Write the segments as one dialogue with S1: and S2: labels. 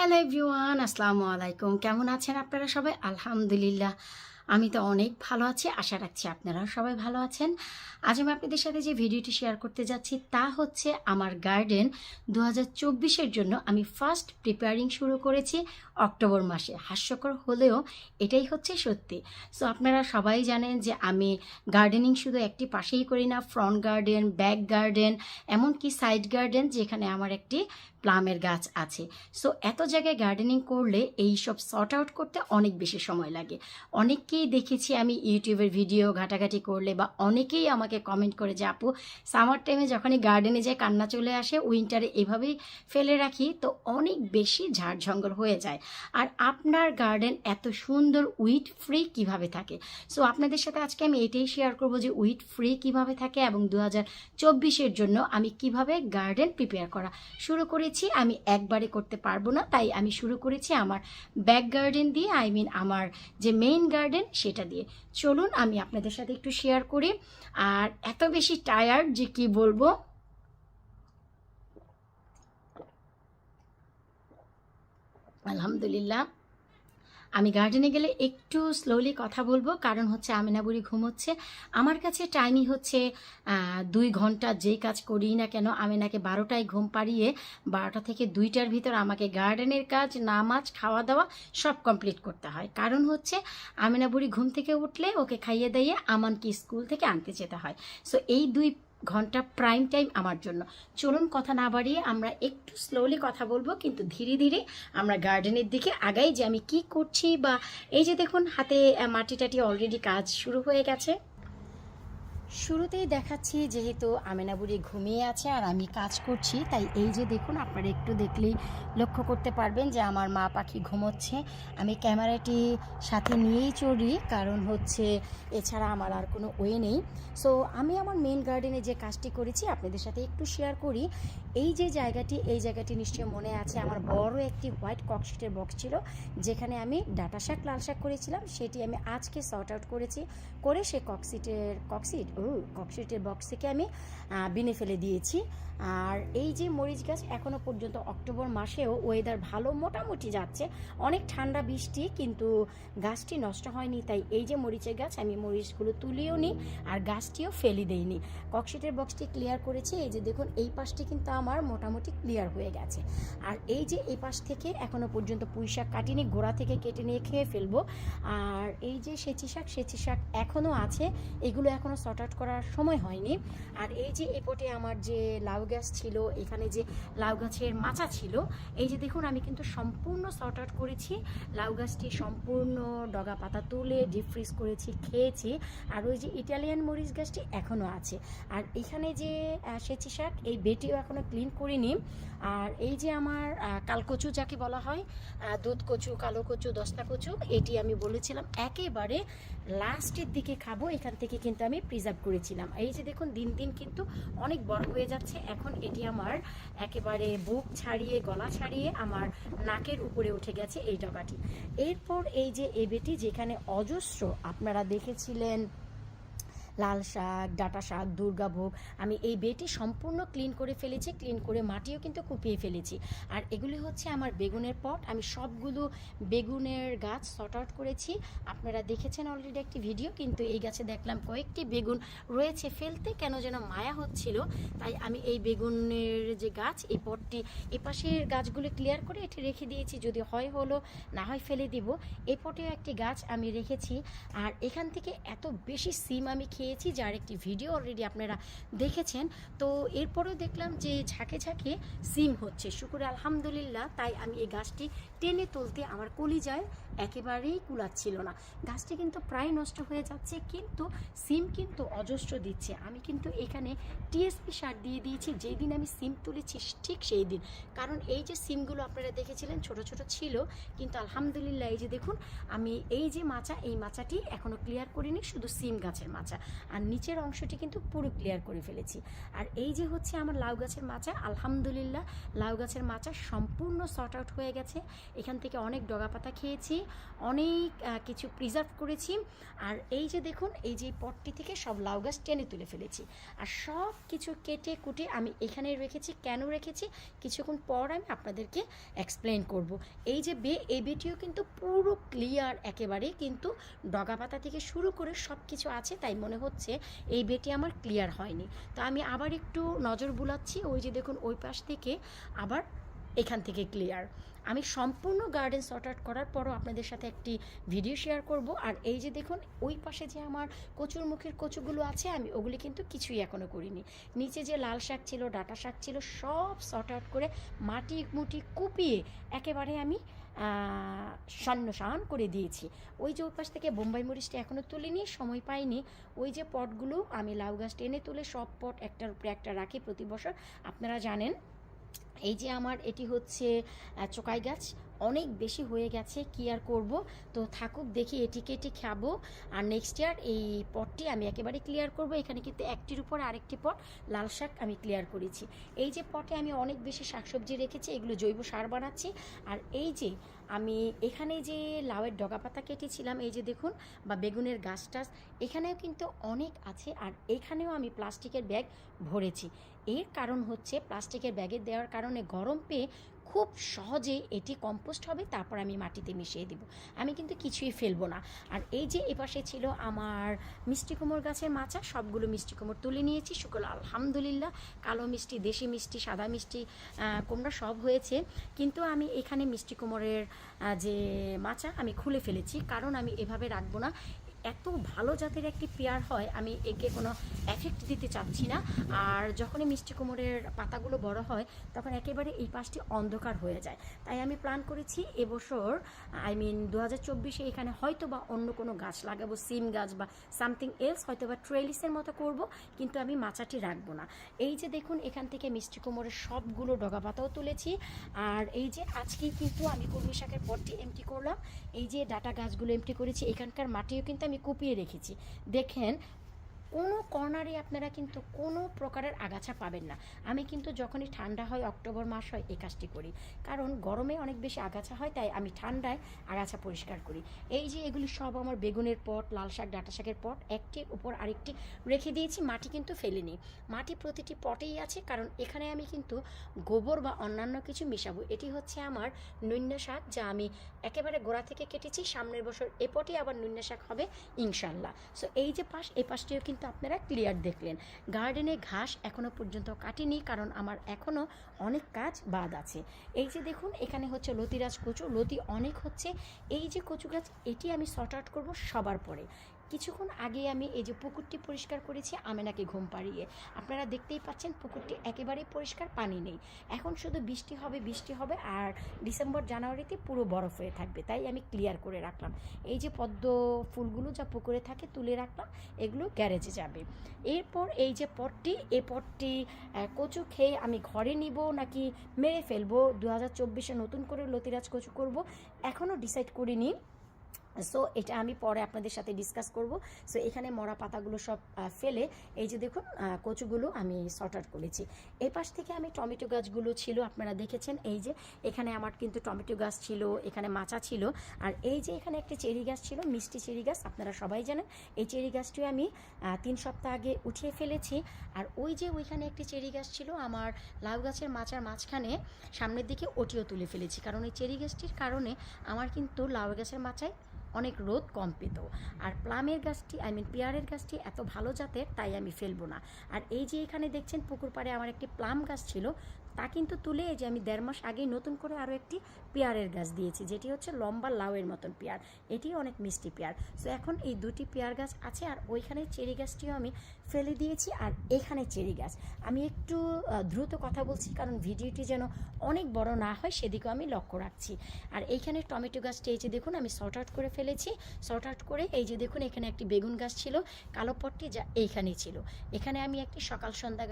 S1: Hello everyone আসসালামু আলাইকুম কেমন আছেন আপনারা সবাই? আলহামদুলিল্লাহ। আমি তো অনেক ভালো আছি। আশা রাখছি আপনারাও সবাই ভালো আছেন। আজ আমি আপনাদের সাথে যে ভিডিওটি শেয়ার করতে যাচ্ছি, তা হচ্ছে আমার গার্ডেন দু হাজার জন্য আমি ফার্স্ট প্রিপেয়ারিং শুরু করেছি অক্টোবর মাসে। হাস্যকর হলেও এটাই হচ্ছে সত্যি। সো আপনারা সবাই জানেন যে আমি গার্ডেনিং শুধু একটি পাশেই করি না ফ্রন্ট গার্ডেন ব্যাক গার্ডেন এমনকি সাইড গার্ডেন যেখানে আমার একটি প্লামের গাছ আছে। সো এত জায়গায় গার্ডেনিং করলে এই সব সর্ট আউট করতে অনেক বেশি সময় লাগে। অনেককেই দেখেছি আমি ইউটিউবের ভিডিও ঘাটাঘাটি করলে বা অনেকেই আমাকে কমেন্ট করে যে, আপু সামার টাইমে যখনই গার্ডেনে যায় কান্না চলে আসে উইন্টারে এভাবেই ফেলে রাখি। তো অনেক বেশি ঝাড় জঙ্গল হয়ে যায়। আর আপনার গার্ডেন এত সুন্দর উইট ফ্রি কীভাবে থাকে? সো আপনাদের সাথে আজকে আমি এটাই শেয়ার করব যে উইট ফ্রি কীভাবে থাকে এবং দু হাজার জন্য আমি কীভাবে গার্ডেন প্রিপেয়ার করা। শুরু করেছি, আমি একবারে করতে পারব না। তাই আমি শুরু করেছি আমার ব্যাক গার্ডেন দিয়ে আই মিন আমার যে মেইন গার্ডেন সেটা দিয়ে। চলুন, আমি আপনাদের সাথে একটু শেয়ার করি। আর এত বেশি টায়ার্ড যে কি বলব? আলহামদুলিল্লাহ। আমি গার্ডেনে গেলে একটু স্লোলি কথা বলব, কারণ হচ্ছে আমিনা বুড়ি ঘুমোচ্ছে। আমার কাছে টাইমই হচ্ছে দুই ঘণ্টা যেই কাজ করি না কেন, আমিনাকে বারোটায় ঘুম পাড়িয়ে বারোটা থেকে দুইটার ভিতর আমাকে গার্ডেনের কাজ, নামাজ খাওয়া দাওয়া সব কমপ্লিট করতে হয়। কারণ হচ্ছে আমিনা বুড়ি ঘুম থেকে উঠলে ওকে খাইয়ে দাইয়ে আমানকে স্কুল থেকে আনতে যেতে হয়। সো এই দুই ঘণ্টা প্রাইম টাইম আমার জন্য। চলুন কথা না বাড়িয়ে আমরা একটু স্লোলি কথা বলব, কিন্তু ধীরে ধীরে আমরা গার্ডেনের দিকে আগাই যে আমি কি করছি বা এই যে দেখুন, হাতে মাটি টাটি অলরেডি কাজ শুরু হয়ে গেছে। শুরুতেই দেখাচ্ছি যেহেতু আমেনা বুড়ি ঘুমিয়ে আছে আর আমি কাজ করছি, তাই এই যে দেখুন, আপনারা একটু দেখলেই লক্ষ্য করতে পারবেন যে আমার মা পাখি ঘুমোচ্ছে। আমি ক্যামেরাটি সাথে নিয়েই চড়ি কারণ হচ্ছে এছাড়া আমার আর কোনো ওয়ে নেই। সো আমি আমার মেন গার্ডেনে যে কাজটি করেছি, আপনাদের সাথে একটু শেয়ার করি। এই যে জায়গাটি, এই জায়গাটি নিশ্চয়ই মনে আছে, আমার বড় একটি হোয়াইট ককশিটের বক্স ছিল, যেখানে আমি ডাটা শাক, লাল শাক করেছিলাম। সেটি আমি আজকে সর্ট আউট করেছি, করে সে ককসিটের ককসিট ও ককসিটের বক্স থেকে আমি বিনে ফেলে দিয়েছি। আর এই যে মরিচ গাছ এখনও পর্যন্ত অক্টোবর মাসেও ওয়েদার ভালো মোটামুটি যাচ্ছে। অনেক ঠান্ডা বৃষ্টি, কিন্তু গাছটি নষ্ট হয়নি, তাই এই যে মরিচের গাছ আমি মরিচগুলো তুলিও নি আর গাছটিও ফেলে দেইনি। ককশিটের বক্সটি ক্লিয়ার করেছি, এই যে দেখুন, এই পাশটি কিন্তু আমার মোটামুটি ক্লিয়ার হয়ে গেছে। আর এই যে এই পাশ থেকে এখনও পর্যন্ত পুঁই শাক কাটিনি, গোড়া থেকে কেটে নিয়ে খেয়ে ফেলব। আর এই যে সেচি শাক সেচি শাক এখনও আছে, এগুলো এখনও সর্ট আউট করার সময় হয়নি। আর এই যে এপটে আমার যে লাউ গাছ ছিল, এখানে যে লাউ গাছের মাচা ছিল, এই যে দেখুন আমি কিন্তু সম্পূর্ণ সর্ট আউট করেছি। লাউ গাছটি সম্পূর্ণ ডগা পাতা তুলে ডিপ ফ্রিজ করেছি, খেয়েছি। আর ওই যে ইটালিয়ান মরিচ গাছটি এখনও আছে। আর এখানে যে সেচি শাক, এই বেটিও এখনও ক্লিন করিনি। আর এই যে আমার কালকচু যাকে বলা হয় দুধ কচু কালো কচু দস্তা কচু এটি আমি বলেছিলাম, একেবারে লাস্টের দিকে খাব, এখান থেকে কিন্তু আমি প্রিজার্ভ করেছিলাম। এই যে দেখুন, দিন দিন কিন্তু অনেক বড় হয়ে যাচ্ছে। এখন এটি আমার একেবারে বুক ছাড়িয়ে, গলা ছাড়িয়ে আমার নাকের উপরে উঠে গেছে এই ডগাটি। এরপর এই যে এবেটি, যেখানে অজস্র আপনারা দেখেছিলেন লাল শাক, ডাটা শাক দুর্গাভোগ আমি এই বেটি সম্পূর্ণ ক্লিন করে ফেলেছি ক্লিন করে মাটিও কিন্তু কুপিয়ে ফেলেছি। আর এগুলি হচ্ছে আমার বেগুনের পট, আমি সবগুলো বেগুনের গাছ সর্ট আউট করেছি। আপনারা দেখেছেন অলরেডি একটি ভিডিও কিন্তু এই গাছে দেখলাম কয়েকটি বেগুন রয়েছে ফেলতে, কেন যেন মায়া হচ্ছিল। তাই আমি এই বেগুনের যে গাছ, এই পটটি এ পাশের গাছগুলো ক্লিয়ার করে এটি রেখে দিয়েছি। যদি হয় হলো, না হয় ফেলে দিব। এ পটেও একটি গাছ আমি রেখেছি। আর এখান থেকে এত বেশি সিম আমি খেয়েছি যার একটি ভিডিও অলরেডি আপনারা দেখেছেন। তো এরপরেও দেখলাম যে ঝাঁকে ঝাঁকে সিম হচ্ছে। শুকুর আলহামদুলিল্লাহ, তাই আমি এই গাছটি টেনে তুলতে আমার কলিজায় একেবারেই কুলাচ্ছিল না। গাছটি কিন্তু প্রায় নষ্ট হয়ে যাচ্ছে, কিন্তু সিম কিন্তু অজস্র দিচ্ছে। আমি কিন্তু এখানে টিএসপি সার দিয়ে দিয়েছি, যেই দিন আমি সিম তুলেছি ঠিক সেই দিন। কারণ এই যে সিমগুলো আপনারা দেখেছিলেন, ছোট ছোট ছিল, কিন্তু আলহামদুলিল্লাহ এই যে দেখুন, আমি এই যে মাচা, এই মাচাটি এখনও ক্লিয়ার করিনি, শুধু সিম গাছের মাচা। আর নিচের অংশটি কিন্তু পুরো ক্লিয়ার করে ফেলেছি। আর এই যে হচ্ছে আমার লাউ গাছের মাচা, আলহামদুলিল্লাহ, লাউ গাছের মাচা সম্পূর্ণ শর্ট আউট হয়ে গেছে। এখান থেকে অনেক ডগা পাতা খেয়েছি, অনেক কিছু প্রিজার্ভ করেছি। আর এই যে দেখুন, এই যে পটটি থেকে সব লাউ গাছ টেনে তুলে ফেলেছি। আর সব কিছু কেটে কুটে আমি এখানে রেখেছি। কেন রেখেছি? কিছুক্ষণ পর আমি আপনাদেরকে এক্সপ্লেন করব। এই যে বে, এই বেটিও কিন্তু পুরো ক্লিয়ার একেবারে, কিন্তু ডগা পাতা থেকে শুরু করে সব কিছু আছে, তাই মনে হচ্ছে এই বেটি আমার ক্লিয়ার হয়নি। তো আমি আবার একটু নজর বুলাচ্ছি, ওই যে দেখুন ওই পাশ থেকে আবার এখান থেকে ক্লিয়ার আমি সম্পূর্ণ গার্ডেন সর্ট আউট করার পরও আপনাদের সাথে একটি ভিডিও শেয়ার করব। আর এই যে দেখুন, ওই পাশে যে আমার কচুর মুখের কচুগুলো আছে, আমি ওগুলি কিন্তু কিছুই এখনও করিনি। নিচে যে লাল শাক ছিল, ডাটা শাক ছিল, সব সর্ট আউট করে মাটি মুটি কুপিয়ে একেবারে আমি সান করে দিয়েছি। ওই যে ওই পাশ থেকে বোম্বাই মরিচটা এখনও তুলিনি, সময় পাইনি। ওই যে পটগুলো আমি লাউ গাছ টেনে তুলে সব পট একটার উপরে একটা রাখি প্রতি বছর। আপনারা জানেন এই যে আমার এটি হচ্ছে চোকাই গাছ। অনেক বেশি হয়ে গেছে, কি আর করব? তো থাকুক, দেখি এটি খাব। আর নেক্সট ইয়ার এই পটটি আমি একেবারে ক্লিয়ার করব। এখানে কিন্তু একটির উপর আরেকটি পট লাল শাক আমি ক্লিয়ার করেছি। এই যে পটে আমি অনেক বেশি শাকসবজি রেখেছি, এগুলো জৈব সার বানাচ্ছি। আর এই যে আমি এখানে যে লাউয়ের ডগা পাতা কেটেছিলাম, এই যে দেখুন, বা বেগুনের গাছ টাছ এখানেও কিন্তু অনেক আছে। আর এখানেও আমি প্লাস্টিকের ব্যাগ ভরেছি। এর কারণ হচ্ছে, প্লাস্টিকের ব্যাগে দেওয়ার কারণে গরম পেয়ে খুব সহজে এটি কম্পোস্ট হবে, তারপর আমি মাটিতে মিশিয়ে দিব। আমি কিন্তু কিছুই ফেলব না। আর এই যে এপাশে ছিল আমার মিষ্টি কুমোর গাছের মাচা, সবগুলো মিষ্টি কুমোর তুলে নিয়েছি শুকল আলহামদুলিল্লাহ, কালো মিষ্টি, দেশি মিষ্টি, সাদা মিষ্টি কুমড়া সব হয়েছে। কিন্তু আমি এখানে মিষ্টি কুমোরের যে মাচা আমি খুলে ফেলেছি। কারণ আমি এভাবে রাখব না। এত ভালো জাতের একটি পেয়ার হয়, আমি একে কোনো এফেক্ট দিতে চাচ্ছি না। আর যখনই মিষ্টি কুমড়ের পাতাগুলো বড় হয়, তখন একেবারে এই পাশটি অন্ধকার হয়ে যায়। তাই আমি প্ল্যান করেছি এবছর, আই মিন দু হাজার চব্বিশে এখানে হয়তো বা অন্য কোনো গাছ লাগাবো, সিম গাছ বা সামথিং এলস হয়তো বা ট্রেলিসের মতো করব, কিন্তু আমি মাচাটি রাখব না। এই যে দেখুন, এখান থেকে মিষ্টি কুমড়ের সবগুলো ডগা পাতাও তুলেছি। আর এই যে আজকেই কিন্তু আমি কলমি শাকের পটটি এমটি করলাম। এই যে ডাটা গাছগুলো এমটি করেছি, এখানকার মাটিও কিন্তু আমি কুপিয়ে রেখেছি। দেখেন কোনো কর্নারে আপনারা কিন্তু কোনো প্রকারের আগাছা পাবেন না। আমি কিন্তু যখনই ঠান্ডা হয়, অক্টোবর মাস হয়, এই কাজটি করি। কারণ গরমে অনেক বেশি আগাছা হয়, তাই আমি ঠান্ডায় আগাছা পরিষ্কার করি। এই যে এগুলি সব আমার বেগুনের পট, লাল শাক, ডাঁটা শাকের পট একটির উপর আরেকটি রেখে দিয়েছি, মাটি কিন্তু ফেলিনি। মাটি প্রতিটি পটেই আছে, কারণ এখানে আমি কিন্তু গোবর বা অন্যান্য কিছু মিশাবো। এটি হচ্ছে আমার নৈন্য শাক, যা আমি একেবারে গোড়া থেকে কেটেছি, সামনের বছর এ পটে আবার নৈন্য শাক হবে, ইনশাল্লাহ। সো এই যে পাশ, এই পাশটিও কিন্তু আপনারা ক্লিয়ার দেখলেন। গার্ডেনে ঘাস এখনও পর্যন্ত কাটিনি, কারণ আমার এখনও অনেক কাজ বাদ আছে। এই যে দেখুন, এখানে হচ্ছে লতিরাজ কচু। লতি অনেক হচ্ছে। এই যে কচু গাছ, এটি আমি শর্ট আউট করব সবার পরে। কিছুক্ষণ আগে আমি এই যে পুকুরটি পরিষ্কার করেছি আমেনাকে ঘুম পাড়িয়ে। আপনারা দেখতেই পাচ্ছেন পুকুরটি একেবারেই পরিষ্কার, পানি নেই। এখন শুধু বৃষ্টি হবে বৃষ্টি হবে আর ডিসেম্বর, জানুয়ারিতে পুরো বরফ হয়ে থাকবে, তাই আমি ক্লিয়ার করে রাখলাম। এই যে পদ্ম ফুলগুলো যা পুকুরে থাকে তুলে রাখলাম, এগুলো গ্যারেজে যাবে। এরপর এই যে পটটি এই পটটি কচু খেয়ে আমি ঘরে নিব নাকি মেরে ফেলব? দু হাজার চব্বিশে নতুন করে লতিরাজ কচু করব এখনও ডিসাইড করিনি। সো এটা আমি পরে আপনাদের সাথে ডিসকাস করব। সো এখানে মরা পাতাগুলো সব ফেলে। এই যে দেখুন কচুগুলো আমি সর্ট আউট করেছি। এই পাশ থেকে আমি টমেটো গাছগুলো ছিল, আপনারা দেখেছেন, এই যে এখানে আমার কিন্তু টমেটো গাছ ছিল, এখানে মাচা ছিল। আর এই যে এখানে একটা চেরি গাছ ছিল, মিষ্টি চেরি গাছ, আপনারা সবাই জানেন। এই চেরি গাছটিও আমি তিন সপ্তাহ আগে উঠিয়ে ফেলেছি। আর ওই যে ওইখানে একটি চেরি গাছ ছিল, আমার লাউ গাছের মাচার মাঝখানে, সামনের দিকে ওটিও তুলে ফেলেছি। কারণ এই চেরি গাছটির কারণে আমার কিন্তু লাউ গাছের মাচায় অনেক রোদ কম পেত। আর প্লামের গাছটি আই মিন পেয়ারের গাছটি এত ভালো জাতের, তাই আমি ফেলব না। আর এই যে এখানে দেখছেন পুকুর পাড়ে আমার একটি প্লাম গাছ ছিল তা কিন্তু তুলে এই যে আমি দেড় মাস আগেই নতুন করে আরও একটি পেয়ারের গাছ দিয়েছি, যেটি হচ্ছে লম্বা লাউয়ের মতন পেয়ার। এটি অনেক মিষ্টি পেয়ার। সো এখন এই দুটি পেয়ার গাছ আছে আর ওইখানে চেরি গাছটিও আমি ফেলে দিয়েছি আর এখানে চেরি গাছ। আমি একটু দ্রুত কথা বলছি কারণ ভিডিওটি যেন অনেক বড় না হয় সেদিকেও আমি লক্ষ্য রাখছি। আর এইখানে টমেটো গাছটি, এই যে দেখুন, আমি শর্ট আউট করে ফেলেছি। শর্ট আউট করে এই যে দেখুন, এখানে একটি বেগুন গাছ ছিল, কালো পট্টি যা এইখানেই ছিল। এখানে আমি একটি সকাল সন্ধ্যা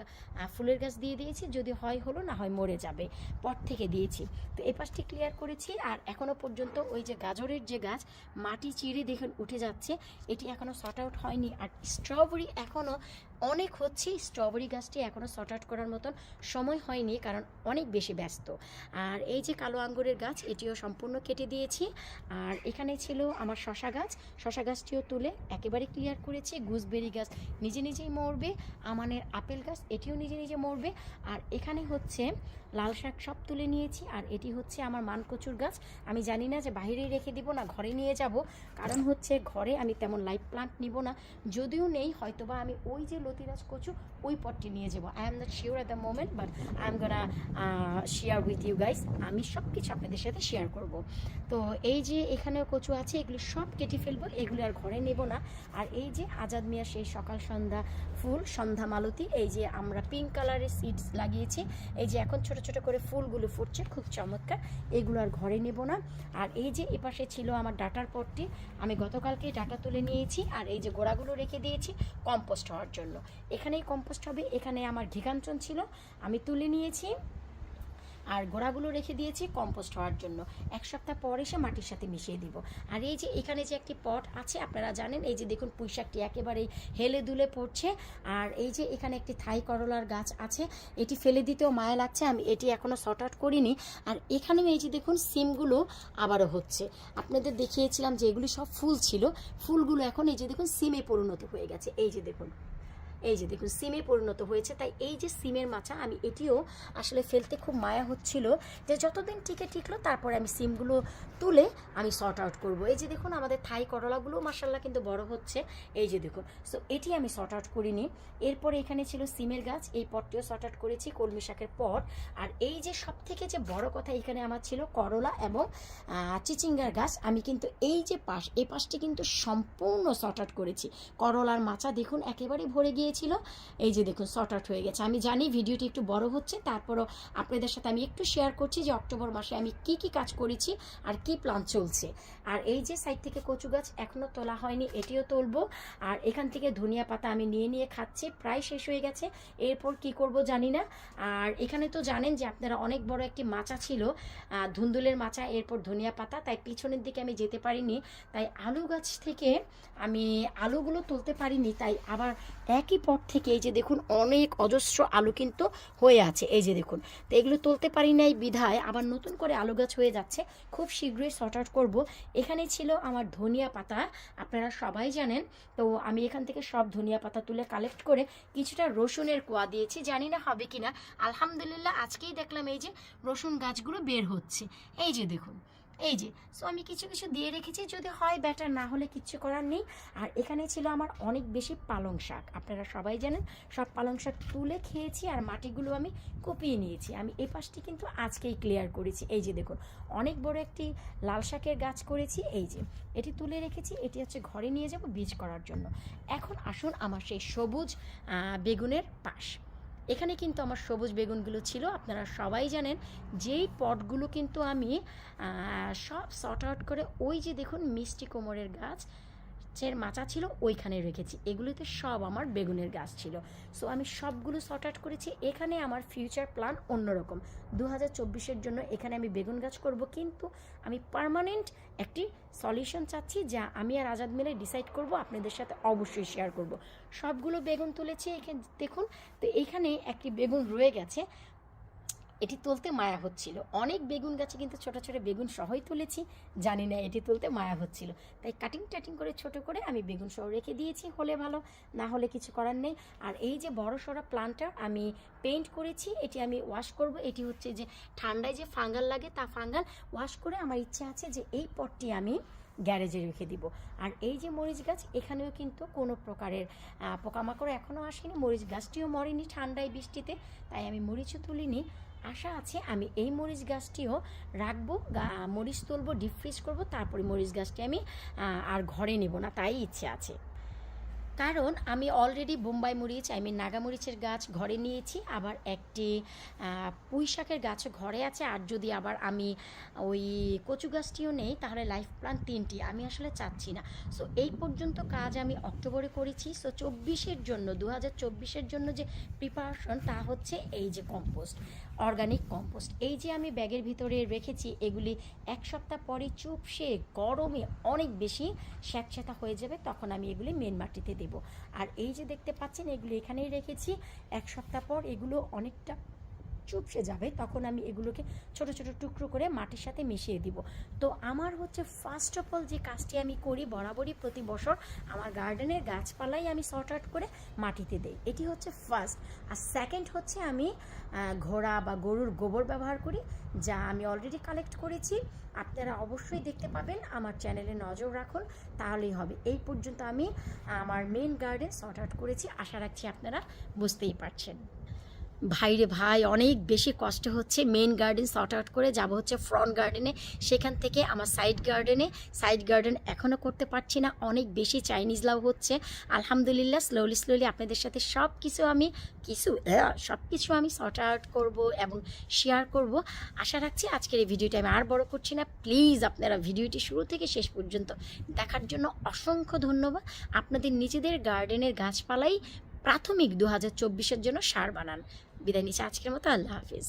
S1: ফুলের গাছ দিয়ে দিয়েছি। যদি হয় হলো না হয় মরে যাবে। পট থেকে দিয়েছি। তো এই পাশটি ক্লিয়ার করেছি। আর এখনও পর্যন্ত ওই যে গাজরের যে গাছ, মাটি চিড়ে দেখুন উঠে যাচ্ছে। এটি এখনও শর্ট আউট হয়নি। আর স্ট্রবেরি এখনও অনেক হচ্ছে, স্ট্রবেরি গাছটি এখনও শর্ট আউট করার মতন সময় হয়নি, কারণ অনেক বেশি ব্যস্ত। আর এই যে কালো আঙ্গুরের গাছ, এটিও সম্পূর্ণ কেটে দিয়েছি। আর এখানে ছিল আমার শশা গাছ। শশা গাছটিও তুলে একেবারে ক্লিয়ার করেছি গুজবেরি গাছ নিজে নিজেই মরবে, আমানের আপেল গাছ, এটিও নিজে নিজে মরবে। আর এখানে হচ্ছে লাল শাক সব তুলে নিয়েছি, আর এটি হচ্ছে আমার মানকচুর গাছ। আমি জানি না যে বাইরেই রেখে দিব না ঘরে নিয়ে যাব, কারণ হচ্ছে ঘরে আমি তেমন লাইভ প্লান্ট নিব না। যদিও নেই, হয়তোবা আমি ওই যে লতিরাজ কচু ওই পটটি নিয়ে যাব। I am not sure at the moment but I am gonna share with you guys আমি সব কিছু আপনাদের সাথে শেয়ার করব। তো এই যে এখানেও কচু আছে, এগুলো সব কেটে ফেলব, এগুলো আর ঘরে নেব না। আর এই যে আজাদ মিয়া সেই সকাল সন্ধ্যা ফুল, সন্ধ্যা মালতী, এই যে আমরা পিঙ্ক কালারের সিডস লাগিয়েছি, এই যে এখন ছোট ছোট করে ফুলগুলো ফুটছে, খুব চমৎকার। এগুলো আর ঘরে নেব না। আর এই যে এপাশে ছিল আমার ডাটার পটটি, আমি গতকালকে ডাটা তুলে নিয়েছি, আর এই যে গোড়াগুলো রেখে দিয়েছি কম্পোস্ট হওয়ার জন্য। এখানেই কম্পোস্ট হবে এখানে আমার ঘিকাঞ্চন ছিল। আমি তুলে নিয়েছি আর গোড়াগুলো রেখে দিয়েছি কম্পোস্ট হওয়ার জন্য। এক সপ্তাহ পর এসে মাটির সাথে মিশিয়ে দিব। আর এই যে এখানে যে একটি পট আছে, আপনারা জানেন, এই যে দেখুন পুঁইশাকটি একেবারেই হেলে দুলে পড়ছে। আর এই যে এখানে একটি থাই করলার গাছ আছে, এটি ফেলে দিতেও মায়া লাগছে, আমি এটি এখনও শর্ট আউট করিনি। আর এখানেও এই যে দেখুন সিমগুলো আবারও হচ্ছে। আপনাদের দেখিয়েছিলাম যে এগুলি সব ফুল ছিল। ফুলগুলো এখন এই যে দেখুন সিমে পরিণত হয়ে গেছে। এই যে দেখুন। এই যে দেখুন, সিমে পরিণত হয়েছে, তাই এই যে সিমের মাচা, আমি এটিও আসলে ফেলতে খুব মায়া হচ্ছিল যে যতদিন টিকে টিকলো, তারপরে আমি সিমগুলো তুলে আমি শর্ট আউট করব। এই যে দেখুন, আমাদের থাই করলাগুলো মাসাল্লাহ কিন্তু বড় হচ্ছে। এই যে দেখুন সো এটি আমি শর্ট আউট করিনি। এরপরে এখানে ছিল সিমের গাছ, এই পটটিও শর্ট আউট করেছি, কলমি শাকের পট। আর এই যে সব থেকে যে বড় কথা এখানে আমার ছিল, করলা এবং চিচিঙ্গার গাছ, আমি কিন্তু এই যে পাশ এই পাশটি কিন্তু সম্পূর্ণ শর্ট আউট করেছি। করলার মাচা দেখুন, একেবারে ভরে গিয়েছিল এই যে দেখুন শর্ট আউট হয়ে গেছে। আমি জানি ভিডিওটি একটু বড় হচ্ছে, তারপরও আপনাদের সাথে আমি একটু শেয়ার করছি যে অক্টোবর মাসে আমি কি কি কাজ করেছি আর কি প্ল্যান চলছে। আর এই যে সাইড থেকে কচু গাছ এখনও তোলা হয়নি, এটিও তুলবো। আর এখান থেকে ধনিয়া পাতা আমি নিয়ে নিয়ে খাচ্ছি, প্রায় শেষ হয়ে গেছে। এরপর কি করব জানি না। আর এখানে তো জানেন যে আপনারা অনেক বড় একটি মাচা ছিল ধুন্দুলের মাচা, এরপর ধনিয়া পাতা। তাই পিছনের দিকে আমি যেতে পারিনি। তাই আলু গাছ থেকে আমি আলুগুলো তুলতে পারিনি। তাই আবার একই পট থেকে এই যে দেখুন, অনেক অজস্র আলু কিন্তু হয়ে আছে। এই যে দেখুন, তো এগুলো তুলতে পারি নাই বিধায়, আবার নতুন করে আলু গাছ হয়ে যাচ্ছে। খুব শীঘ্রই শর্ট আউট করব। এখানে ছিল আমার ধনিয়া পাতা, আপনারা সবাই জানেন। তো আমি এখান থেকে সব ধনিয়া পাতা তুলে কালেক্ট করে কিছুটা রসুনের কোয়া দিয়েছি। জানি না হবে কিনা। আলহামদুলিল্লাহ, আজকেই দেখলাম এই যে রসুন গাছগুলো বের হচ্ছে। এই যে দেখুন এই যে সো আমি কিছু কিছু দিয়ে রেখেছি, যদি হয় ব্যাটার না হলে কিচ্ছু করার নেই। আর এখানে ছিল আমার অনেক বেশি পালং শাক। আপনারা সবাই জানেন, সব পালং শাক তুলে খেয়েছি আর মাটিগুলো আমি কুপিয়ে নিয়েছি। আমি এই পাশটি কিন্তু আজকেই ক্লিয়ার করেছি। এই যে দেখুন, অনেক বড় একটি লাল শাকের গাছ করেছি। এই যে, এটি তুলে রেখেছি। এটি হচ্ছে ঘরে নিয়ে যাব বীজ করার জন্য। এখন আসুন আমার সেই সবুজ বেগুনের পাশ। এখানে কিন্তু আমার সবুজ বেগুনগুলো ছিল, আপনারা সবাই জানেন। যেই পটগুলো কিন্তু আমি সব শর্ট আউট করে ওই যে দেখুন মিষ্টি কোমরের গাছ চের মাচা ছিল, ওইখানে রেখেছি। এগুলোতে সব আমার বেগুনের গাছ ছিল। সো আমি সবগুলো শর্ট আউট করেছি। এখানে আমার ফিউচার প্ল্যান অন্যরকম। দু হাজার চব্বিশের জন্য এখানে আমি বেগুন গাছ করব, কিন্তু আমি পার্মানেন্ট একটি সলিউশন চাচ্ছি যা আমি আর আজাদ মিলে ডিসাইড করব, আপনাদের সাথে অবশ্যই শেয়ার করব। সবগুলো বেগুন তুলেছি এখানে, দেখুন, তো এইখানে একটি বেগুন রয়ে গেছে। এটি তুলতে মায়া হচ্ছিল। অনেক বেগুন গাছে কিন্তু ছোট ছোট বেগুন সহই তুলেছি, জানি না এটি তুলতে মায়া হচ্ছিল। তাই কাটিং টাটিং করে ছোট করে আমি বেগুন সহ রেখে দিয়েছি, হলে ভালো, না হলে কিছু করার নেই। আর এই যে বড় সড়ো প্লান্টার আমি পেইন্ট করেছি, এটি আমি ওয়াশ করব। এটি হচ্ছে যে ঠান্ডায় যে ফাঙ্গাল লাগে তা ফাঙ্গাল ওয়াশ করে আমার ইচ্ছে আছে যে এই পটটি আমি গ্যারেজে রেখে দিব। আর এই যে মরিচ গাছ, এখানেও কিন্তু কোনো প্রকারের পোকামাকড় এখনও আসেনি। মরিচ গাছটিও মরেনি ঠান্ডায় বৃষ্টিতে, তাই আমি মরিচও তুলিনি। আশা আছে আমি এই মরিচ গাছটিও রাখব মরিচ তুলবো ডিপ ফ্রিজ করব, তারপরে মরিচ গাছটি আমি আর ঘরে নেব না, তাই ইচ্ছে আছে। কারণ আমি অলরেডি বোম্বাই মরিচ আই মিন নাগামরিচের গাছ ঘরে নিয়েছি, আবার একটি পুঁই শাকের গাছও ঘরে আছে, আর যদি আবার আমি ওই কচু গাছটিও নেই, তাহলে লাইফ প্ল্যান তিনটি, আমি আসলে চাচ্ছি না। সো এই পর্যন্ত কাজ আমি অক্টোবরে করেছি সো চব্বিশের জন্য দু হাজার চব্বিশের জন্য যে প্রিপারেশন তা হচ্ছে এই যে কম্পোস্ট অর্গানিক কম্পোস্ট এই যে আমি ব্যাগের ভিতরে রেখেছি, এগুলি এক সপ্তাহ পরে চুপসে, গরমে অনেক বেশি স্যাঁতস্যাঁতা হয়ে যাবে, তখন আমি এগুলি মেন মাটিতে দেব। আর এই যে দেখতে পাচ্ছেন এগুলো এখানেই রেখেছি। এক সপ্তাহ পর এগুলো অনেকটা চুপসে যাবে, তখন আমি এগুলোকে ছোট ছোট টুকরো করে মাটির সাথে মিশিয়ে দিব। তো আমার হচ্ছে ফার্স্ট অফ অল যে কাজটি আমি করি বরাবরই প্রতি বছর, আমার গার্ডেনের গাছপালাই আমি শর্ট আউট করে মাটিতে দেই। এটি হচ্ছে ফার্স্ট আর সেকেন্ড হচ্ছে আমি ঘোড়া বা গরুর গোবর ব্যবহার করি, যা আমি অলরেডি কালেক্ট করেছি। আপনারা অবশ্যই দেখতে পাবেন, আমার চ্যানেলে নজর রাখুন, তাহলেই হবে। এই পর্যন্ত আমি আমার মেন গার্ডেন শর্ট আউট করেছি। আশা রাখছি আপনারা বুঝতেই পারছেন। ভাইরে ভাই, অনেক বেশি কষ্ট হচ্ছে। মেন গার্ডেন শর্ট আউট করে যাব হচ্ছে ফ্রন্ট গার্ডেনে সেখান থেকে আমার সাইড গার্ডেনে সাইড গার্ডেন এখনও করতে পারছি না। অনেক বেশি চাইনিজ লাভ হচ্ছে। আলহামদুলিল্লাহ স্লোলি স্লোলি আপনাদের সাথে সব কিছু আমি, কিছু সব কিছু আমি শর্ট আউট করব এবং শেয়ার করব। আশা রাখছি আজকের এই ভিডিওটা আমি আর বড় করছি না। প্লিজ আপনারা ভিডিওটি শুরু থেকে শেষ পর্যন্ত দেখার জন্য অসংখ্য ধন্যবাদ। আপনাদের নিজেদের গার্ডেনের গাছপালাই প্রাথমিক দু হাজার জন্য সার বানান। বিদায় নিচ্ছি আজকের মতো আল্লাহ হাফিজ